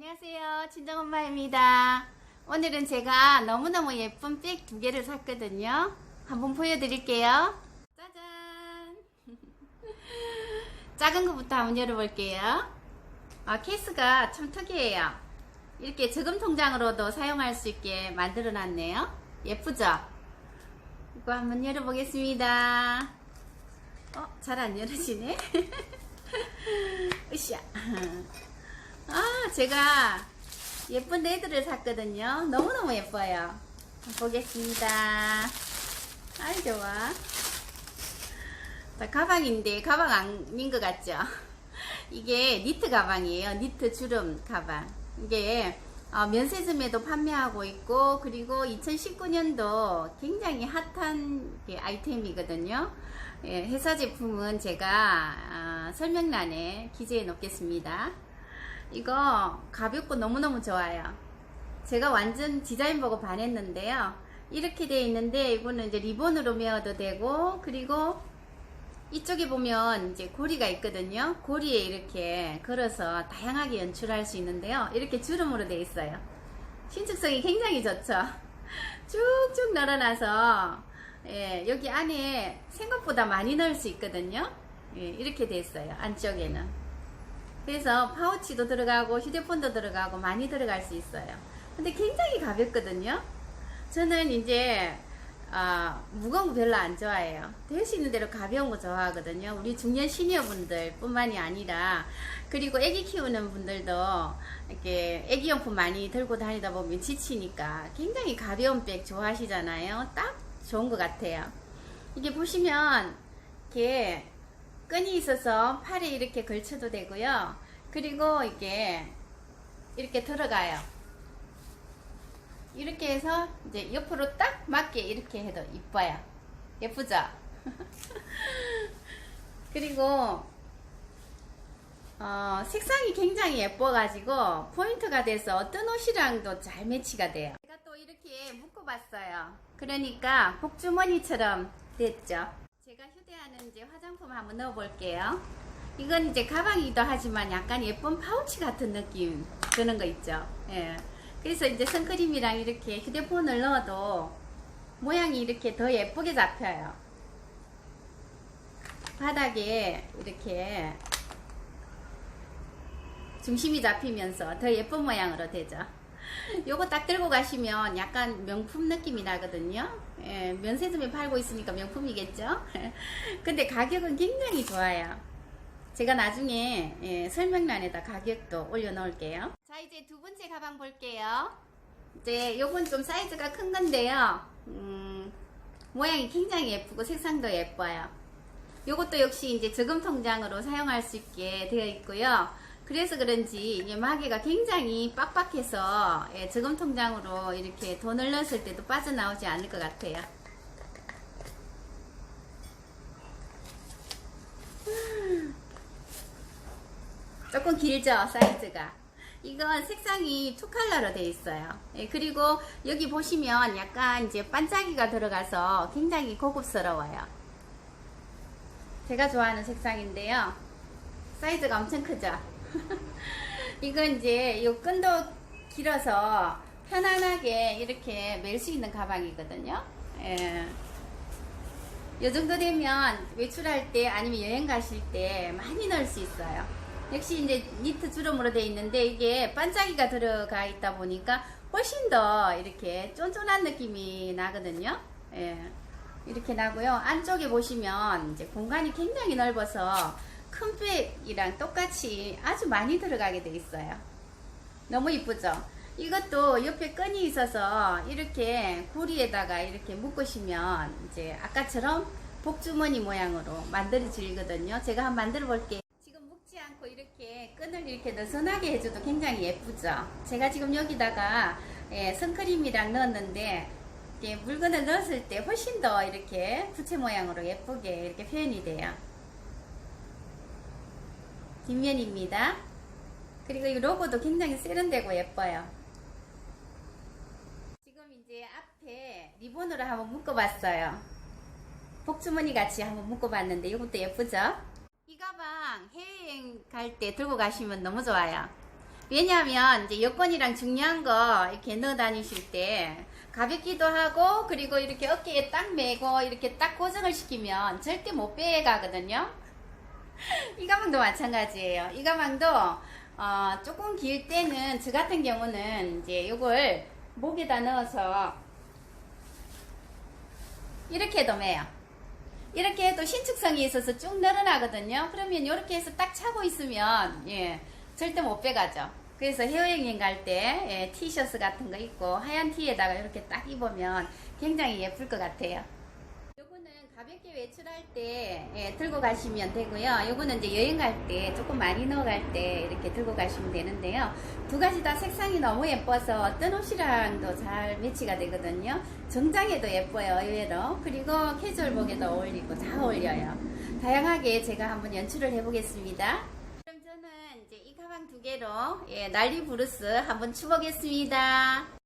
안녕하세요. 친정엄마입니다. 오늘은 제가 너무너무 예쁜 백 두 개를 샀거든요. 한번 보여드릴게요. 짜잔! 작은 것부터 한번 열어볼게요. 아, 케이스가 참 특이해요. 이렇게 저금 통장으로도 사용할 수 있게 만들어 놨네요. 예쁘죠? 이거 한번 열어보겠습니다. 어, 잘 안 열어지네. 으쌰. 아, 제가 예쁜 레드를 샀거든요. 너무너무 예뻐요. 보겠습니다. 아이, 좋아. 자, 가방인데, 가방 아닌 것 같죠? 이게 니트 가방이에요. 니트 주름 가방. 이게 어, 면세점에도 판매하고 있고, 그리고 2019년도 굉장히 핫한 게 아이템이거든요. 예, 회사 제품은 제가 아, 설명란에 기재해 놓겠습니다. 이거 가볍고 너무너무 좋아요. 제가 완전 디자인 보고 반했는데요. 이렇게 되어 있는데 이거는 이제 리본으로 메어도 되고 그리고 이쪽에 보면 이제 고리가 있거든요. 고리에 이렇게 걸어서 다양하게 연출할 수 있는데요. 이렇게 주름으로 되어 있어요. 신축성이 굉장히 좋죠. 쭉쭉 늘어나서 예, 여기 안에 생각보다 많이 넣을 수 있거든요. 예, 이렇게 되어 있어요. 안쪽에는. 그래서 파우치도 들어가고 휴대폰도 들어가고 많이 들어갈 수 있어요. 근데 굉장히 가볍거든요. 저는 이제 아, 무거운 거 별로 안 좋아해요. 될 수 있는 대로 가벼운 거 좋아하거든요. 우리 중년 시니어분들 뿐만이 아니라 그리고 아기 키우는 분들도 이렇게 아기용품 많이 들고 다니다 보면 지치니까 굉장히 가벼운 백 좋아하시잖아요. 딱 좋은 것 같아요. 이게 보시면 이렇게 끈이 있어서 팔에 이렇게 걸쳐도 되고요. 그리고 이게 이렇게 들어가요. 이렇게 해서 이제 옆으로 딱 맞게 이렇게 해도 이뻐요. 예쁘죠? 그리고 어, 색상이 굉장히 예뻐가지고 포인트가 돼서 어떤 옷이랑도 잘 매치가 돼요. 제가 또 이렇게 묶어봤어요. 그러니까 복주머니처럼 됐죠. 제가 휴대하는 이제 화장품 한번 넣어볼게요. 이건 이제 가방이기도 하지만 약간 예쁜 파우치 같은 느낌 드는 거 있죠. 예. 그래서 이제 선크림이랑 이렇게 휴대폰을 넣어도 모양이 이렇게 더 예쁘게 잡혀요. 바닥에 이렇게 중심이 잡히면서 더 예쁜 모양으로 되죠. 요거 딱 들고 가시면 약간 명품 느낌이 나거든요. 예, 면세점에 팔고 있으니까 명품이겠죠. 근데 가격은 굉장히 좋아요. 제가 나중에 예, 설명란에다 가격도 올려 놓을게요. 자 이제 두 번째 가방 볼게요. 이제 요건 좀 사이즈가 큰 건데요. 음, 모양이 굉장히 예쁘고 색상도 예뻐요. 요것도 역시 이제 저금 통장으로 사용할 수 있게 되어 있고요. 그래서 그런지 이게 마개가 굉장히 빡빡해서 예, 저금 통장으로 이렇게 돈을 넣었을 때도 빠져나오지 않을 것 같아요. 조금 길죠 사이즈가. 이건 색상이 투 컬러로 되어 있어요. 예, 그리고 여기 보시면 약간 이제 반짝이가 들어가서 굉장히 고급스러워요. 제가 좋아하는 색상인데요. 사이즈가 엄청 크죠 이건 이제 이 끈도 길어서 편안하게 이렇게 멜 수 있는 가방이거든요 예. 이 정도 되면 외출할 때 아니면 여행 가실 때 많이 넣을 수 있어요 역시 이제 니트 주름으로 되어 있는데 이게 반짝이가 들어가 있다 보니까 훨씬 더 이렇게 쫀쫀한 느낌이 나거든요. 예. 이렇게 나고요. 안쪽에 보시면 이제 공간이 굉장히 넓어서 큰 백이랑 똑같이 아주 많이 들어가게 돼 있어요. 너무 이쁘죠? 이것도 옆에 끈이 있어서 이렇게 구리에다가 이렇게 묶으시면 이제 아까처럼 복주머니 모양으로 만들어지거든요. 제가 한번 만들어 볼게요. 지금 묶지 않고 이렇게 끈을 이렇게 느슨하게 해줘도 굉장히 예쁘죠. 제가 지금 여기다가 예, 선크림이랑 넣었는데 물건을 넣었을 때 훨씬 더 이렇게 부채 모양으로 예쁘게 이렇게 표현이 돼요. 뒷면입니다. 그리고 이 로고도 굉장히 세련되고 예뻐요. 지금 이제 앞에 리본으로 한번 묶어봤어요. 복주머니 같이 한번 묶어봤는데 이것도 예쁘죠? 이 가방 해외여행 갈 때 들고 가시면 너무 좋아요. 왜냐하면 이제 여권이랑 중요한 거 이렇게 넣어 다니실 때 가볍기도 하고 그리고 이렇게 어깨에 딱 메고 이렇게 딱 고정을 시키면 절대 못 빼가거든요. 이 가방도 마찬가지예요. 이 가방도 어, 조금 길 때는 저 같은 경우는 이제 이걸 목에다 넣어서 이렇게 해도 매요. 이렇게 해도 신축성이 있어서 쭉 늘어나거든요. 그러면 이렇게 해서 딱 차고 있으면 예 절대 못 빼가죠. 그래서 해외여행 갈때 예, 티셔츠 같은 거 입고 하얀 티에다가 이렇게 딱 입으면 굉장히 예쁠 것 같아요. 가볍게 외출할 때 예, 들고 가시면 되고요. 요거는 이제 여행 갈 때 조금 많이 넣어 갈 때 이렇게 들고 가시면 되는데요. 두 가지 다 색상이 너무 예뻐서 어떤 옷이랑도 잘 매치가 되거든요. 정장에도 예뻐요, 의외로. 그리고 캐주얼복에도 어울리고 다 어울려요. 다양하게 제가 한번 연출을 해보겠습니다. 그럼 저는 이제 이 가방 두 개로 예, 난리 브루스 한번 추보겠습니다.